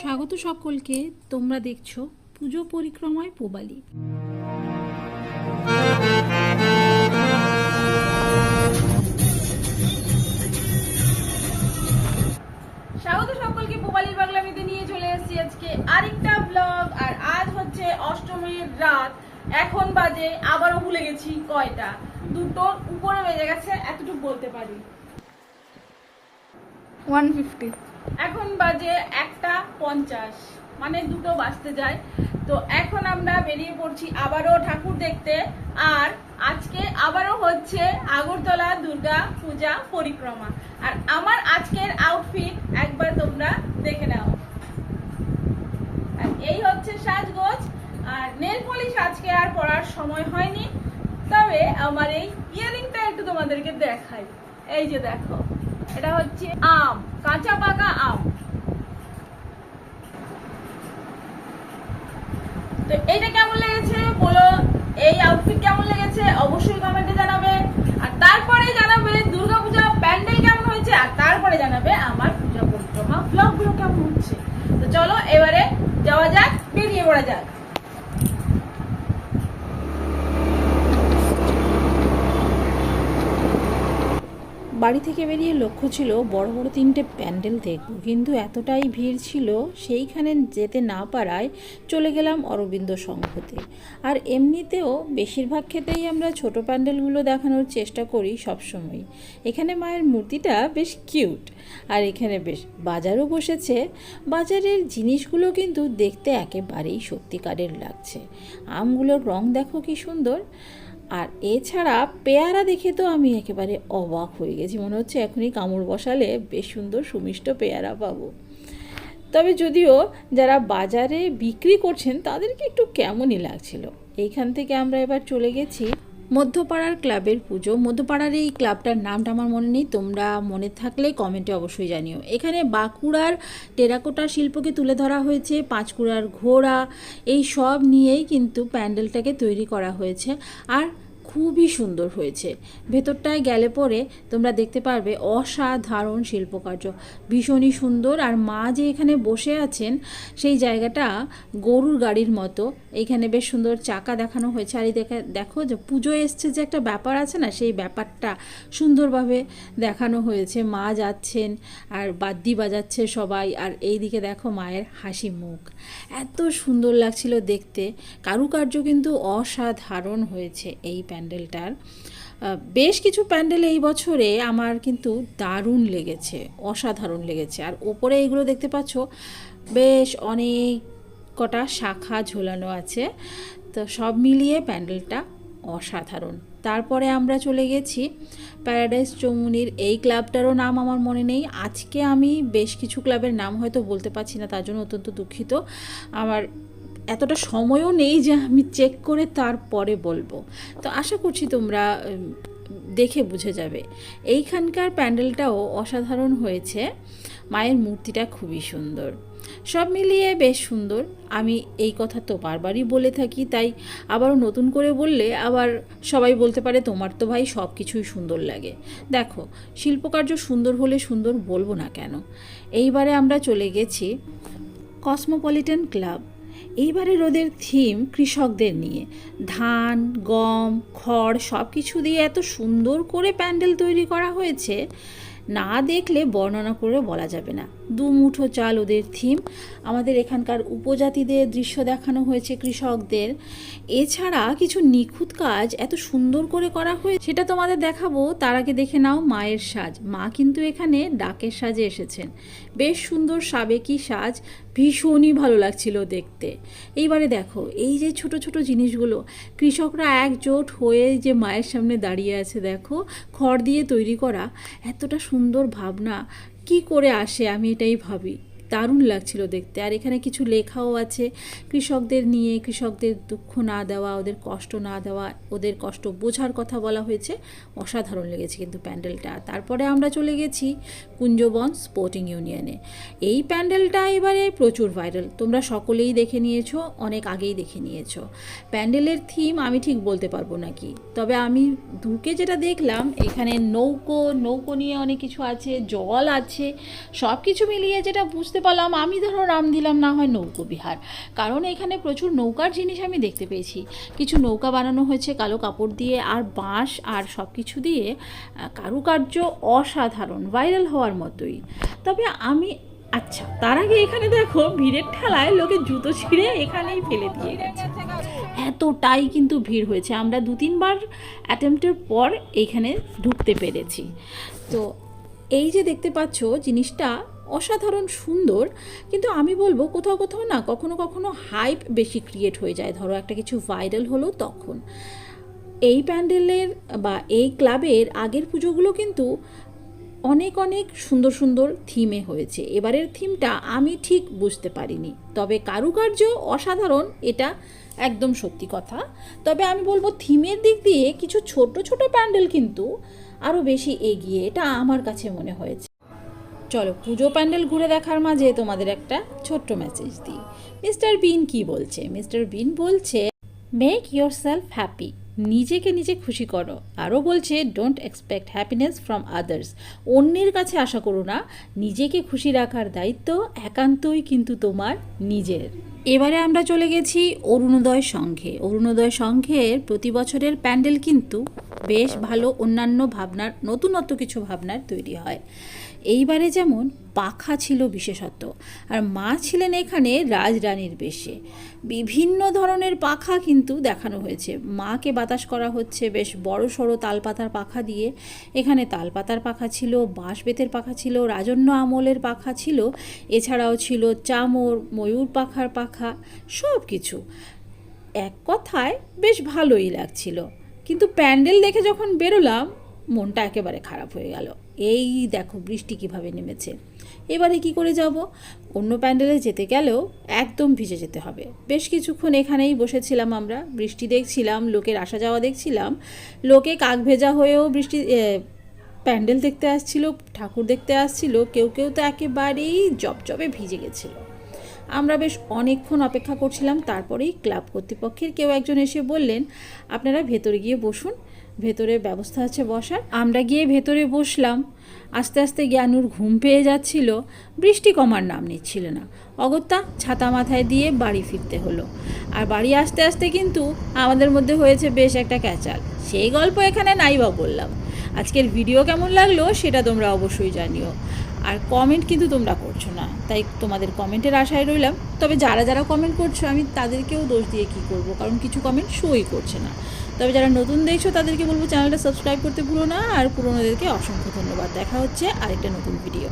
স্বাগত সকলকে তোমরা দেখছ পুজো পরিক্রমায় পোবালি। স্বাগত সকলকে পোবালির বাংলামিতে নিয়ে চলে এসেছি আজকে আরেকটা ব্লগ আর আজ হচ্ছে অষ্টমীর রাত। এখন বাজে আবারও ভুলে গেছি কয়টা। দুটোর উপরে বেজে গেছে এতটুকু বলতে পারি। ওয়ান ফিফটি এখন বাজে একটা পঞ্চাশ। মানে দুটো বাঁচতে যায়। তো এখন আমরা বেরিয়ে পড়ছি আবারও ঠাকুর দেখতে। আর আজকে আবারও হচ্ছে আগরতলা দুর্গা পূজা পরিক্রমা। আর আমার আজকের আউটফিট একবার তোমরা দেখে নাও। এই হচ্ছে সাজগোজ। আর নেল পলিশ আজকে আর পরার সময় হয়নি। তবে আমার এই ইয়ারিংটা একটু তোমাদেরকে দেখাই। এই যে দেখো, এটা হচ্ছে আম, কাঁচা পাকা আম। তো এইটা কেমন লেগেছে বলো? এই আউটফিট কেমন লেগেছে? অবশ্যই কমেন্টে জানাবে। আর তারপরে জানাবে দুর্গাপূজা প্যান্ডেল কেমন হয়েছে? আর তারপরে জানাবে আমার পূজা পরিক্রমা ব্লগগুলো কেমন হচ্ছে? তো চলো এবারে যাওয়া যাক, বেরিয়ে পড়া যাক। বাড়ি থেকে বেরিয়ে লক্ষ্য ছিল বড় বড় তিনটে প্যান্ডেল দেখব। কিন্তু এতটাই ভিড় ছিল সেইখানে যেতে না পারায় চলে গেলাম অরবিন্দ সংঘতে। আর এমনিতেও বেশিরভাগ ক্ষেত্রেই আমরা ছোট প্যান্ডেলগুলো দেখানোর চেষ্টা করি সবসময় এখানে মায়ের মূর্তিটা বেশ কিউট। আর এখানে বেশ বাজারও বসেছে। বাজারের জিনিসগুলো কিন্তু দেখতে একেবারেই সত্যিকারের লাগছে। আমগুলোর রং দেখো কি সুন্দর। আর এছাড়া পেয়ারা দেখে তো আমি একেবারে অবাক হয়ে গেছি। মনে হচ্ছে এখনই কামড় বসালে বেশ সুন্দর সুমিষ্ট পেয়ারা পাবো। তবে যদিও যারা বাজারে বিক্রি করছেন, তাদেরকে একটু কেমনই লাগছিল। এইখান থেকে আমরা এবার চলে গেছি মধ্যপাড়ার ক্লাবের পুজো। মধ্যপাড়ার এই ক্লাবটার নামটা আমার মনে নেই, তোমরা মনে থাকলে কমেন্টে অবশ্যই জানিও। এখানে বাঁকুড়ার টেরাকোটা শিল্পকে তুলে ধরা হয়েছে, পাঁচকুড়ার ঘোড়া, এই সব নিয়েই কিন্তু প্যান্ডেলটাকে তৈরি করা হয়েছে। আর খুবই সুন্দর হয়েছে। ভেতরটায় গেলে পরে তোমরা দেখতে পারবে অসাধারণ শিল্পকার্য। ভীষণই সুন্দর আর মা যে এখানে বসে আছেন, সেই জায়গাটা গরুর গাড়ির মতো। এইখানে বেশ সুন্দর চাকা দেখানো হয়েছে। আর দেখে, দেখো যে পুজো এসছে যে একটা ব্যাপার আছে না, সেই ব্যাপারটা সুন্দরভাবে দেখানো হয়েছে। মা যাচ্ছেন আর বাদ্যি বাজাচ্ছে সবাই। আর এই দিকে দেখো মায়ের হাসি মুখ। এত সুন্দর লাগছিল দেখতে। কারুকার্য কিন্তু অসাধারণ হয়েছে এই প্যান্ডেলটার। বেশ কিছু প্যান্ডেল এই বছরে আমার কিন্তু দারুণ লেগেছে, অসাধারণ লেগেছে। আর ওপরে এইগুলো দেখতে পাচ্ছ, বেশ অনেক কটা শাখা ঝোলানো আছে। তো সব মিলিয়ে প্যান্ডেলটা অসাধারণ। তারপরে আমরা চলে গেছি প্যারাডাইস চৌমুনির এই ক্লাবটারও নাম আমার মনে নেই। আজকে আমি বেশ কিছু ক্লাবের নাম হয়তো বলতে পারছি না, তার জন্য অত্যন্ত দুঃখিত। আমার এতটা সময়ও নেই যে আমি চেক করে তারপরে বলব। তো আশা করছি তোমরা দেখে বুঝে যাবে। এইখানকার প্যান্ডেলটাও অসাধারণ হয়েছে। মায়ের মূর্তিটা খুবই সুন্দর। সব মিলিয়ে বেশ সুন্দর। আমি এই কথা তো বারবারই বলে থাকি, তাই আবারও নতুন করে বললে আবার সবাই বলতে পারে, তোমার তো ভাই সব কিছুই সুন্দর লাগে। দেখো, শিল্পকার্য সুন্দর হলে সুন্দর বলব না কেন? এইবারে আমরা চলে গেছি কসমোপলিটন ক্লাব এইবারে রোদের থিম কৃষকদের নিয়ে। ধান, গম, খড় সব কিছু দিয়ে এত সুন্দর করে প্যান্ডেল তৈরি করা হয়েছে, না দেখলে বর্ণনা করে বলা যাবে না। দু মুঠো চাল ওদের থিম আমাদের এখানকার উপজাতিদের দৃশ্য দেখানো হয়েছে কৃষকদের। এছাড়া কিছু নিখুঁত কাজ এত সুন্দর করে করা হয়েছে, সেটা তোমাদের দেখাবো। তার আগে দেখে নাও মায়ের সাজ। মা কিন্তু এখানে ডাকের সাজে এসেছেন। বেশ সুন্দর সাবেকি সাজ। ভীষণই ভালো লাগছিল দেখতে। এইবারে দেখো, এই যে ছোট ছোট জিনিসগুলো, কৃষকরা একজোট হয়ে যে মায়ের সামনে দাঁড়িয়ে আছে, দেখো, খড় দিয়ে তৈরি করা, এতটা সুন্দর ভাবনা, কি করে আসে আমি এটাই ভাবি। দারুণ লাগছিল দেখতে। আর এখানে কিছু লেখাও আছে। কৃষকদের নিয়ে, কৃষকদের দুঃখ না দেওয়া, ওদের কষ্ট না দেওয়া, ওদের কষ্ট বোঝার কথা বলা হয়েছে। অসাধারণ লেগেছে কিন্তু প্যান্ডেলটা। তারপরে আমরা চলে গেছি কুঞ্জবন স্পোর্টিং ইউনিয়নে। এই প্যান্ডেলটা এবারে প্রচুর ভাইরাল। তোমরা সকলেই দেখে নিয়েছো, অনেক আগেই দেখে নিয়েছো। প্যান্ডেলের থিম আমি ঠিক বলতে পারব না কি তবে আমি ঢুকে যেটা দেখলাম, এখানে নৌকো নৌকো নিয়ে অনেক কিছু আছে, জল আছে সব কিছু মিলিয়ে যেটা বুঝতে বুঝতে পারলাম, আমি ধরো নাম দিলাম, না হয় নৌকো বিহার। কারণ এখানে প্রচুর নৌকার জিনিস আমি দেখতে পেয়েছি। কিছু নৌকা বানানো হয়েছে কালো কাপড় দিয়ে, আর বাঁশ আর সব কিছু দিয়ে কারুকার্য অসাধারণ, ভাইরাল হওয়ার মতোই। তবে আমি আচ্ছা তার আগে এখানে দেখো, ভিড়ের ঠেলায় লোকে জুতো ছিঁড়ে এখানেই ফেলে দিয়ে গেছে। এতটাই কিন্তু ভিড় হয়েছে। আমরা দু তিনবার অ্যাটেম্পটের পর এইখানে ঢুকতে পেরেছি। তো এই যে দেখতে পাচ্ছ, জিনিসটা অসাধারণ সুন্দর, কিন্তু আমি বলব কোথাও কোথাও না কখনো কখনো হাইপ বেশি ক্রিয়েট হয়ে যায়। ধরো একটা কিছু ভাইরাল হলো তখন। এই প্যান্ডেলের বা এই ক্লাবের আগের পুজোগুলো কিন্তু অনেক অনেক সুন্দর সুন্দর থিমে হয়েছে। এবারের থিমটা আমি ঠিক বুঝতে পারিনি। তবে কারুকার্য অসাধারণ, এটা একদম সত্যি কথা। তবে আমি বলব থিমের দিক দিয়ে কিছু ছোট ছোট প্যান্ডেল কিন্তু আরও বেশি এগিয়ে, এটা আমার কাছে মনে হয়েছে। চলো পুজো প্যান্ডেল ঘুরে দেখার মাঝে তোমাদের একটা ছোট্ট মেসেজ দিই। মিস্টার বিন কি বলছে? মিস্টার বিন বলছে মেক ইয়োর সেলফ হ্যাপি নিজেকে নিজে খুশি করো। আরও বলছে don't expect happiness from others অন্যের কাছে আশা করো না। নিজেকে খুশি রাখার দায়িত্ব একান্তই কিন্তু তোমার নিজের। এবারে আমরা চলে গেছি অরুণোদয় সংঘে। অরুণোদয় সংঘের প্রতি বছরের প্যান্ডেল কিন্তু বেশ ভালো অন্যান্য ভাবনার, নতুনত্ব কিছু ভাবনার তৈরি হয়। এইবারে যেমন পাখা ছিল বিশেষত্ব, আর মা ছিলেন এখানে রাজরানীর বেশে। বিভিন্ন ধরনের পাখা কিন্তু দেখানো হয়েছে। মাকে বাতাস করা হচ্ছে বেশ বড় সড়ো তালপাতার পাখা দিয়ে। এখানে তালপাতার পাখা ছিল বাঁশ বেতের পাখা ছিল, রাজন্য আমলের পাখা ছিল, এছাড়াও ছিল চামর, ময়ূর পাখার পাখা সব কিছু এক কথায় বেশ ভালোই লাগছিল। কিন্তু প্যান্ডেল দেখে যখন বেরোলাম, মনটা একেবারে খারাপ হয়ে গেল। এই দেখো বৃষ্টি কীভাবে নেমেছে। এবারে কি করে যাব? অন্য প্যান্ডেলে যেতে গেলেও একদম ভিজে যেতে হবে। বেশ কিছুক্ষণ এখানেই বসেছিলাম আমরা। বৃষ্টি দেখছিলাম, লোকের আসা যাওয়া দেখছিলাম। লোকে কাক ভেজা হয়েও বৃষ্টি প্যান্ডেল দেখতে আসছিল, ঠাকুর দেখতে আসছিল, কেউ কেউ তো একেবারেই জবজবে ভিজে গেছিল। আমরা বেশ অনেকক্ষণ অপেক্ষা করছিলাম, তারপরেই ক্লাব কর্তৃপক্ষের কেউ একজন এসে বললেন, আপনারা ভেতরে গিয়ে বসুন। ভেতরে ব্যবস্থা আছে বসার। আমরা গিয়ে ভেতরে বসলাম। আস্তে আস্তে জ্ঞানুর ঘুম পেয়ে যাচ্ছিল। বৃষ্টি কমার নাম নিচ্ছিল না। অগত্যা ছাতা মাথায় দিয়ে বাড়ি ফিরতে হলো। আর বাড়ি আসতে আসতে কিন্তু আমাদের মধ্যে হয়েছে বেশ একটা ক্যাচাল। সেই গল্প এখানে নাই বা বললাম। আজকের ভিডিও কেমন লাগল সেটা তোমরা অবশ্যই জানিও। আর কমেন্ট কিন্তু তোমরা করছ না। তাই তোমাদের কমেন্টের আশায় রইলাম। তবে যারা যারা কমেন্ট করছ, আমি তাদেরকেও দোষ দিয়ে কি করব? কারণ কিছু কমেন্ট শোই করছে না। তবে যারা নতুন দেখছ, তাদেরকে বলব চ্যানেলটা সাবস্ক্রাইব করতে ভুলো না। আর পুরোনোদেরকে অসংখ্য ধন্যবাদ। দেখা হচ্ছে আরেকটা নতুন ভিডিও